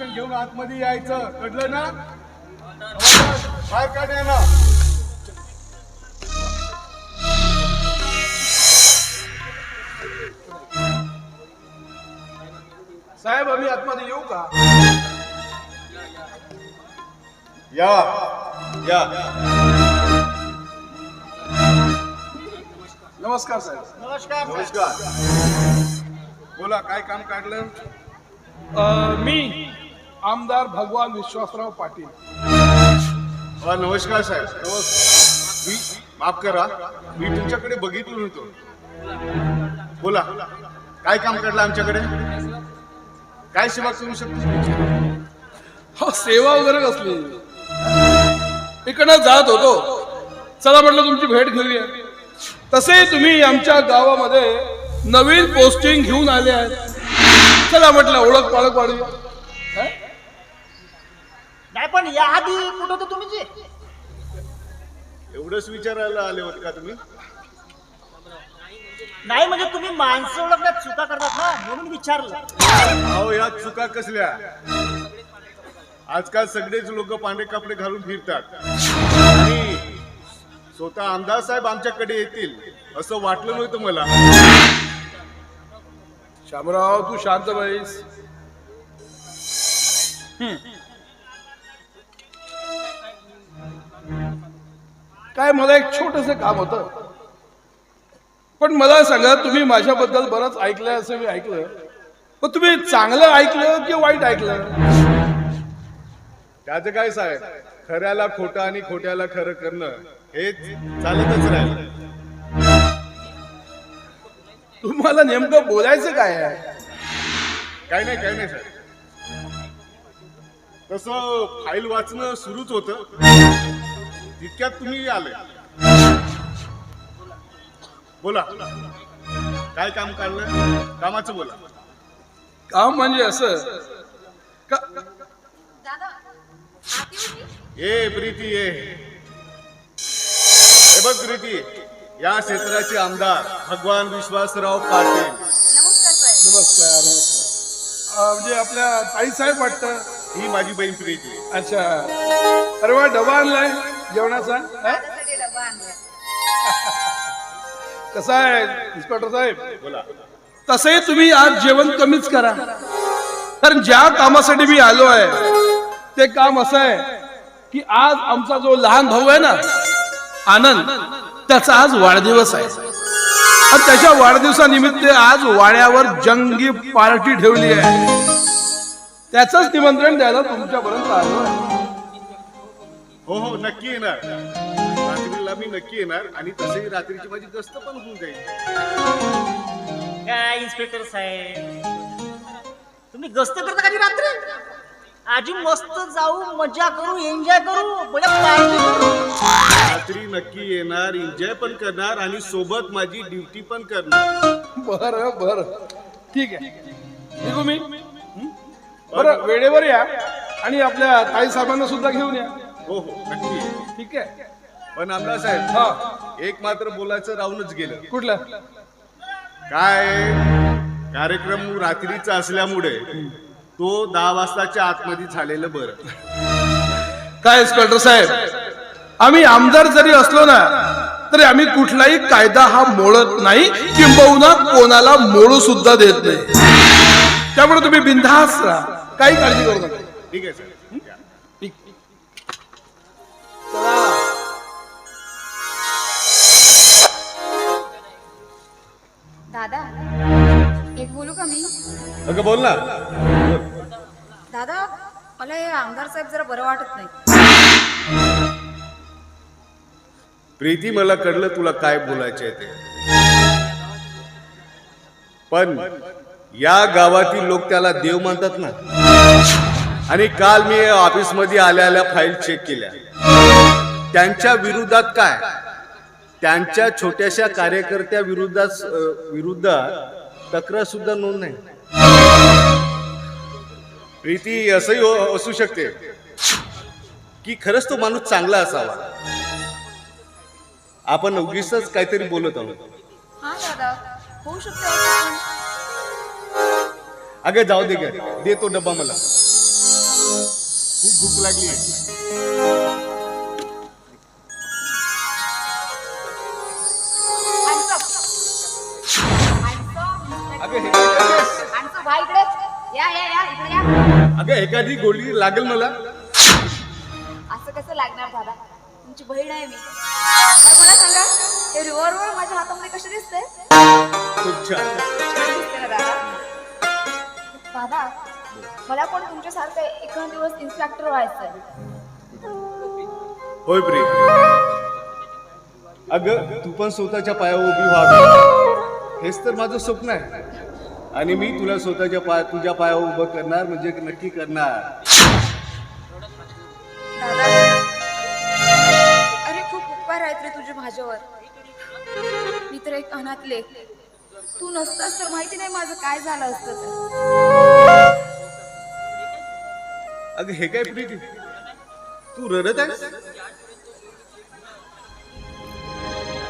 Permission घेऊन आतमध्ये यायचं. कळलं ना? बाहेर काढ ना साहेब आम्ही आतमध्ये येऊ का? या. या. नमस्कार साहेब. नमस्कार नमस्कार. बोला काय काम काढलं? मी आमदार भगवान विश्वासराव पाटील. नमस्कार साहेब. मी माफ करा मी तुमच्याकडे बघितलो नव्हतो. बोला काय काम काढलं आमच्याकडे? काय सेवा करू शकतो? हो सेवा वगैरे कसली? इकडनं जात होतो. चला म्हटलं तुमची भेट घेऊया. तसे तुम्ही आमच्या गावामध्ये नवीन पोस्टिंग घेऊन आले आहेत. चला म्हटलं ओळख पाळख हा? नाही पण याआधी कुठं होतं तुम्ही जे? एवढंच विचारायला आले होते का तुम्ही? नाही म्हणजे तुम्ही माणसं ओळखण्यात चुका करतात ना म्हणून विचारलं. अहो या चुका कसल्या? आजकाल सगळेच लोक पांढरे कपडे घालून फिरतात. आणि स्वतः आमदार साहेब आमच्याकडे येतील असं वाटलं नव्हतं मला. शामराव तू शांत बैस. काय मला एक छोटस काम होतं. पण मला सांगा तुम्ही माझ्याबद्दल बरंच ऐकलंय असं मी ऐकलं पण तुम्ही चांगलं ऐकलं की वाईट ऐकलं त्याचं काय साहेब? खऱ्याला खोटं आणि खोट्याला खरं करणं हेच चालतच राहिलं. तुम्हाला नेमकं बोलायचं काय आहे? काय नाही काय नाही साहेब. तसं फाईल वाचणं सुरूच होतं. तितक्यात तुम्ही आले. बोला. काय काम काढलं? कामाचं बोला. काम म्हणजे असं. का ये प्रीती ये हे बघ प्रीती. या क्षेत्राचे आमदार भगवान विश्वासराव पाटील. नमस्कार म्हणजे आपल्या ताई साहेब वाटतं? ही माझी बहीण प्रीती. अच्छा. अरे वा डबा आणलाय. जेवणाचा? हा? कसा आहे इन्स्पेक्टर साहेब? बोला. तसंही तुम्ही आज जेवण कमीच करा. कारण ज्या कामासाठी मी आलो आहे ते काम असं आहे की आज आमचा जो लहान भाऊ आहे ना आनंद त्याचा आज वाढदिवस आहे. आणि त्याच्या वाढदिवसानिमित्त आज वाड्यावर जंगी पार्टी ठेवली आहे. त्याच निमंत्रण द्यायला तुमच्यापर्यंत आलो आहे. हो हो नक्की येणार. रात्रीला मी नक्की येणार आणि तसेही रात्रीची माझी गस्त पण होऊन जाईल. काय इन्स्पेक्टर साहेब? तुम्ही गस्त करता कधी रात्री? आजी मस्त जाऊ मजा करू एन्जॉय करू बड्या करू. रात्री नक्की येणार एन्जॉय पण करणार आणि सोबत माझी ड्युटी पण करणार. बर बर. ठीक आहे. निघू मी? हं? बरं वेळेवर या आणि आपल्या ताई साहेबांना सुद्धा घेऊन या. हो हो नक्की. ठीक आहे. पण आमदार साहेब हा. एक मात्र बोलायचं राहूनच गेलं. कुठलं? काय कार्यक्रम रात्रीचा असल्यामुळे तो दहा वाजताच्या आतमध्ये झालेलं बरं. काय इन्स्पेक्टर साहेब? आम्ही आमदार जरी असलो ना तरी आम्ही कुठलाही कायदा हा मोडत नाही किंबहुना कोणाला मोडू सुद्धा देत नाही. त्यामुळे तुम्ही बिनधास्त राहा. काही काळजी करू नका. ठीक आहे सर अगं बोल ना. दादा मला हे आमदार साहेब जरा बरं वाटत नाही. प्रीती मला कळलं तुला काय बोलायचं आहे ते. पण या गावातील लोक त्याला देव मानतात ना. आणि काल मी ऑफिसमध्ये आल्या आल्या फाईल चेक केल्या. त्यांच्या विरोधात काय? त्यांच्या छोट्याशा कार्यकर्त्या विरोधात विरुद्धात तक्रार सुद्धा नोंद नाही. प्रीती असंही हो- असू शकते. की खरंच तो माणूस चांगला असावा. आपण उगीच काहीतरी बोलत आहोत. हा दादा होऊ शकतं असं पण. अगं जाऊ दे ग. दे तो डब्बा मला. खूप भूक लागली. अगं हे काय करतेस? आणतो भाई इकडे. या या या इकडे या. अगं एखादी गोळी लागेल मला. असं कसं लागणार दादा? तुमची बहीण आहे मी. तर मला सांगा? हे रिव्हॉल्वर माझ्या हातामध्ये कसे दिसते खूप छान. छान दिसते ना दादा? दादा मला पण तुमच्यासारखं एखाद दिवस इन्स्पेक्टर व्हायचंय. होय प्री अगं तू पण स्वतःच्या पायावर उभी व्हावी हेच तर माझं स्वप्न आहे. आणि मी तुला स्वतःच्या पाय तुझ्या पायावर उभं करणार म्हणजे नक्की करणार. अरे खूप उपकार आहेत रे तुझे माझ्यावर. मी तर एक अनाथ लेख तू नसतास तर माहिती नाही माझं काय झालं असतं तर. अगं हे काय प्रीती? तू रडत आहेस?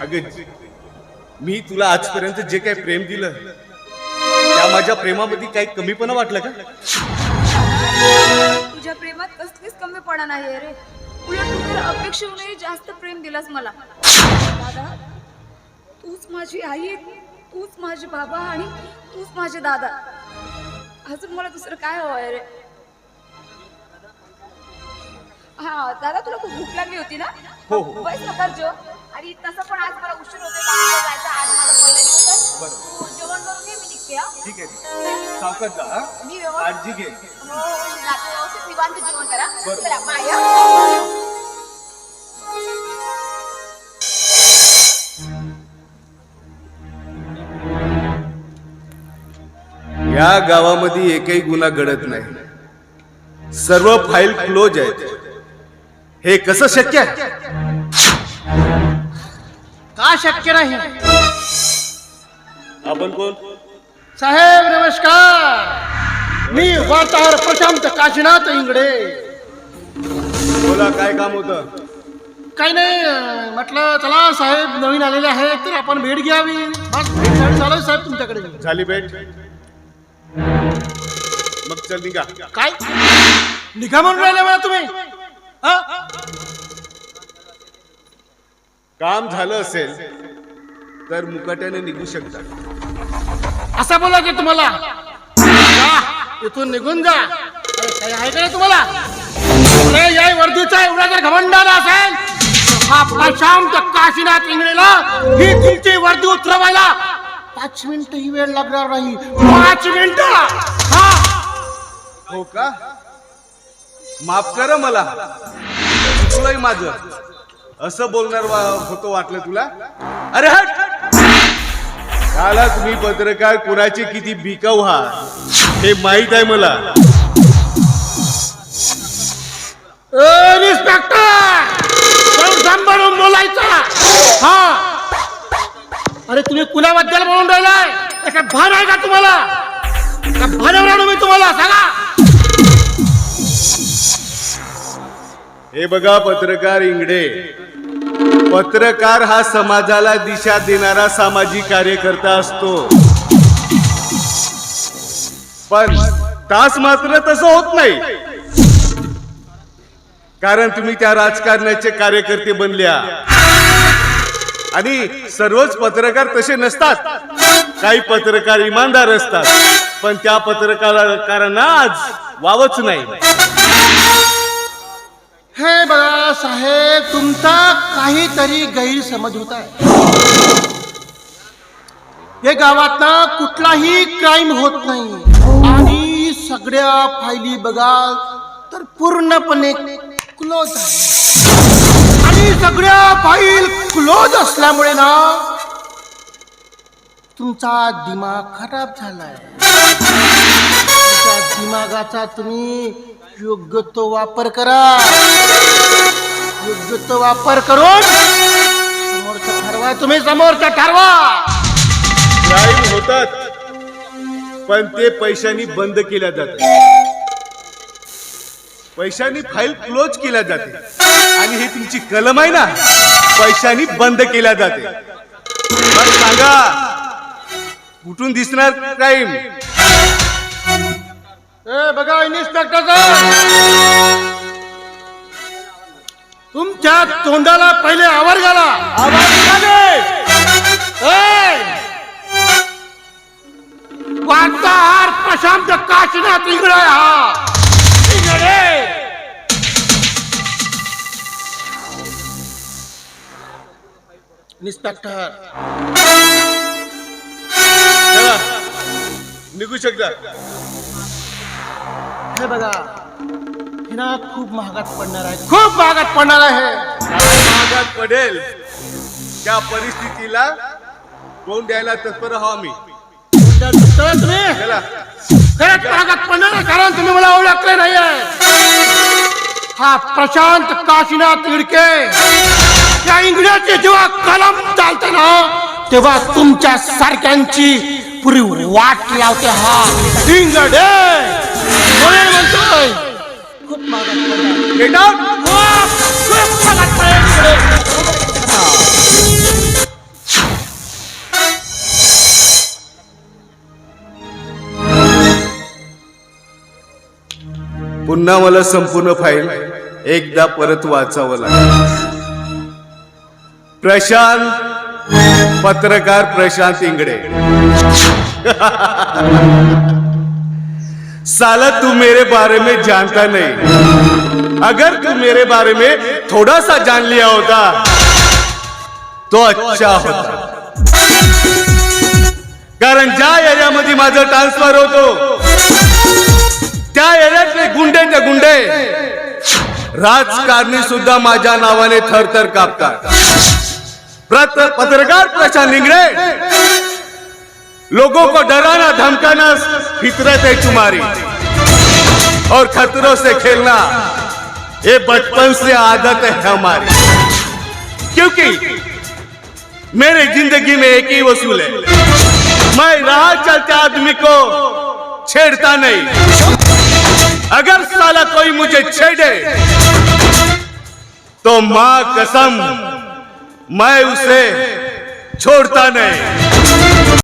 अगं मी तुला आजपर्यंत जे काही प्रेम दिलं माझ्या प्रेमामध्ये काही कमीपणा वाटलं का? तुझ्या प्रेमात कसलीच कमीपणा नाही रे उलट तू तर अपेक्षेहूनही जास्त प्रेम दिलास मला. दादा तूच माझी आई तूच माझे बाबा आणि तूच माझे दादा. अजून मला दुसरं काय हवंय रे हा दादा तुला खूप भूक लागली होती ना? हो, हो. बस नका जो आणि तसं पण आज मला उशीर होते कामाला जायचं आज माझा पहिला दिवस जेवण करून घे मी निघते हा. ठीक आहे सावकाश जा हा? मी व्यवस्थित काळजी घे. हो मी जाते व्यवस्थित निवांत जेवण करा. बरं. चला बाय. या गावामध्ये एकही गुन्हा घडत नाही. सर्व फाईल क्लोज आहेत. हे कसं शक्य आहे? का शक्य नाही? आपण कोण? साहेब नमस्कार. मी वार्ताहर प्रशांत काशीनाथ इंगडे. बोला काय काम होतं? काही नाही अं, म्हटलं चला साहेब नवीन आलेले आहेत तर आपण भेट घ्यावी. बस भेट झाली झालं साहेब तुमच्याकडे. झाली भेट. मग चल निघा. काय? निघा म्हणून राहिले मला तुम्ही. हा? काम झालं असेल तर मुकाट्याने निघू शकता. असं बोला की तुम्हाला. इथून निघून जा. काही आहे का नाही तुम्हाला? या वर्दीचा एवढा जर घमंडाला असेल हा प्रशांत काशीनाथ इंगळेला ही तुमची वर्दी उतरवायला पाच मिनिट ही वेळ लागणार नाही. पाच मिनिट! हा. हो का? माफ कर मला. चुकलंय माझं. असं बोलणार वा- होतो वाटलं तुला? अरे हट! काला तुम्ही पत्रकार कुणाचे किती बिकाऊ आहात हे माहीत आहे मला. सांभाळून बोलायचा. हा. अरे तुम्ही कुणाबद्दल बोलून राहिलाय? एका भान आहे का तुम्हाला? आणू मी तुम्हाला सांगा. हे बघा पत्रकार इंगडे. पत्रकार हा समाजाला दिशा देणारा सामाजिक कार्यकर्ता असतो. पण तास मात्र तसं होत नाही. कारण तुम्ही त्या राजकारणाचे कार्यकर्ते बनल्या. आणि सर्वच पत्रकार तसे नसतात. काही पत्रकार इमानदार असतात. पण त्या पत्रकारांना आज वावच नाही. हे बघा साहेब तुमचा काहीतरी गैरसमज होत आहे. हे गावातला कुठलाही क्राईम होत नाही. आणि सगळ्या फायली बघा तर पूर्णपणे क्लोज आहे. आणि सगळ्या फाईल क्लोज असल्यामुळे ना तुमचा दिमाग खराब झालाय. दिमागाचा तुम्ही योग्य तो वापर करा. योग्य तो वापर करून समोरचा ठरवा तुम्ही समोरचा ठरवा. क्राईम होतात पण ते पैशानी बंद केल्या जातात. पैशानी फाईल क्लोज केल्या जाते. आणि ही तुमची कलम आहे ना पैशानी बंद केल्या जाते. मग सांगा कुठून दिसणार क्राईम ए बघा इन्स्पेक्टर तुमच्या तोंडाला पहिले आवर घाला. वार्ताहार प्रशांत काशीनाथ इंगळे हा. इंगळे! इन्स्पेक्टर निघू शकता. हे बघा. हे ना खूप महागात पडणार आहे. खूप महागात पडणार आहे. महागात पडेल. त्या परिस्थितीला तोंड द्यायला तत्पर तर तुम्ही चला खरंच महागात पडणार आहे कारण तुम्ही मला ओळखले नाही हा प्रशांत काशीनाथ इडके. या इंग्रजी जेव्हा कलम चालते ना तेव्हा तुमच्या सारख्यांची पुरी वाट लावते हा. इंगडे म्हणून म्हणतोय खूप खूप पुन्हा मला संपूर्ण फाईल एकदा परत वाचावं लागेल. प्रशांत पत्रकार प्रशांत इंगडे. साला तू मेरे बारे में जानता नहीं। अगर तू मेरे बारे में थोड़ा सा जान लिया होता तो अच्छा होता। कारण ज्या एरियामध्ये माझं ट्रान्सफर होतो त्या एरियातले गुंडे ते गुंडे राजकारणी सुद्धा माझ्या नावाने थरथर कापतात. पत्रकार प्रशांत लिंगड़े लोगों को डराना, धमकाना फितरत है तुम्हारी। और खतरों से खेलना, ये बचपन से आदत है हमारी। क्योंकि मेरे ज़िंदगी में एक ही वसूल है। मैं राह चलते आदमी को छेड़ता नहीं। अगर साला कोई मुझे छेड़े तो माँ कसम, मैं उसे छोड़ता नहीं।